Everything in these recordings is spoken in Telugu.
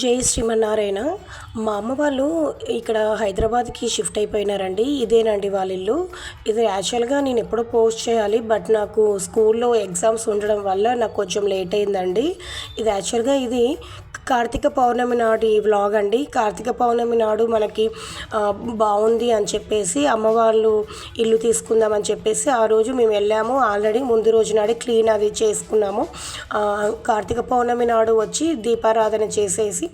జై శ్రీమన్నారాయణ. మా అమ్మ వాళ్ళు ఇక్కడ హైదరాబాద్కి షిఫ్ట్ అయిపోయినారండి. ఇదేనండి వాళ్ళ ఇల్లు. ఇది యాక్చువల్గా నేను ఎప్పుడో పోస్ట్ చేయాలి బట్ నాకు స్కూల్లో ఎగ్జామ్స్ ఉండడం వల్ల నాకు కొంచెం లేట్ అయిందండి. ఇది యాక్చువల్గా ఇది కార్తీక పౌర్ణమి నాడు ఈ వ్లాగ్ అండి. కార్తీక పౌర్ణమి నాడు మనకి బాగుంది అని చెప్పేసి అమ్మవార్లు ఇల్లు తీసుకుందామని చెప్పేసి ఆ రోజు మేము వెళ్ళాము. ఆల్రెడీ ముందు రోజు నాడే క్లీన్ అది చేసుకున్నాము. కార్తీక పౌర్ణమి నాడు వచ్చి దీపారాధన చేసేసి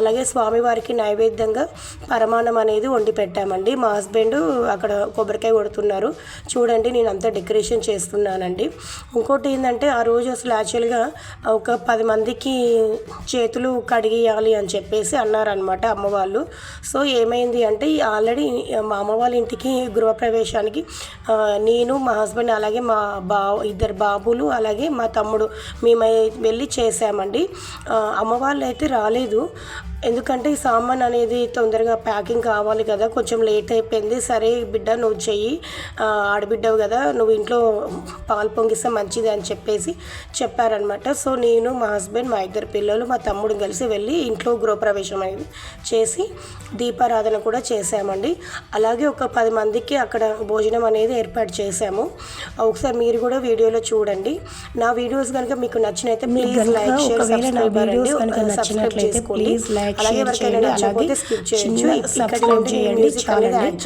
అలాగే స్వామివారికి నైవేద్యంగా పరమాన్నం అనేది వండి పెట్టామండి. మా హస్బెండ్ అక్కడ కొబ్బరికాయ కొడుతున్నారు. చూడండి నేను అంతా డెకరేషన్ చేస్తున్నానండి. ఇంకోటి ఏంటంటే ఆ రోజు అసలు యాక్చువల్గా ఒక పది మందికి చేతులు కడిగియాలి అని చెప్పేసి అన్నారనమాట అమ్మవాళ్ళు సో ఏమైంది అంటే ఆల్రెడీ మా అమ్మ వాళ్ళ ఇంటికి గృహప్రవేశానికి నేను మా హస్బెండ్ అలాగే మా బా ఇద్దరు బాబులు అలాగే మా తమ్ముడు మేము వెళ్ళి చేసామండి అమ్మవాళ్ళు అమ్మ అయితే రాలేదు. ఎందుకంటే ఈ సామాన్ అనేది తొందరగా ప్యాకింగ్ కావాలి కదా కొంచెం లేట్ అయిపోయింది. సరే బిడ్డ నువ్వు చెయ్యి. ఆడబిడ్డవు కదా నువ్వు ఇంట్లో పాలు పొంగిస్తే మంచిది అని చెప్పేసి చెప్పారనమాట సో నేను మా హస్బెండ్ మా ఇద్దరు పిల్లలు మా తమ్ముడు కలిసి వెళ్ళి ఇంట్లో గృహప్రవేశం అనేది చేసి దీపారాధన కూడా చేసామండి అలాగే ఒక పది మందికి అక్కడ భోజనం అనేది ఏర్పాటు చేశాము. ఒకసారి మీరు కూడా వీడియోలో చూడండి. నా వీడియోస్ కనుక మీకు నచ్చినైతే ప్లీజ్ లైక్ షేర్ సబ్స్క్రైబ్ చేసుకోండి. please like, అలాగే share ఎవరికైనా చేయండి. అలాగే చిన్న నుండి చేయండి.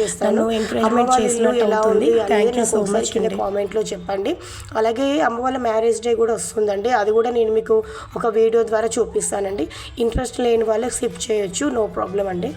చేస్తాను నన్ను ఇల్లు చేసినట్టు అవుతుంది. నాకు so ఒకసారి much కింద. కామెంట్లో చెప్పండి అలాగే అమ్మ వాళ్ళ మ్యారేజ్ డే కూడా వస్తుందండి అది కూడా నేను మీకు ఒక వీడియో ద్వారా చూపిస్తానండి ఇంట్రెస్ట్ లేని వాళ్ళకి స్కిప్ చేయొచ్చు నో ప్రాబ్లం అండి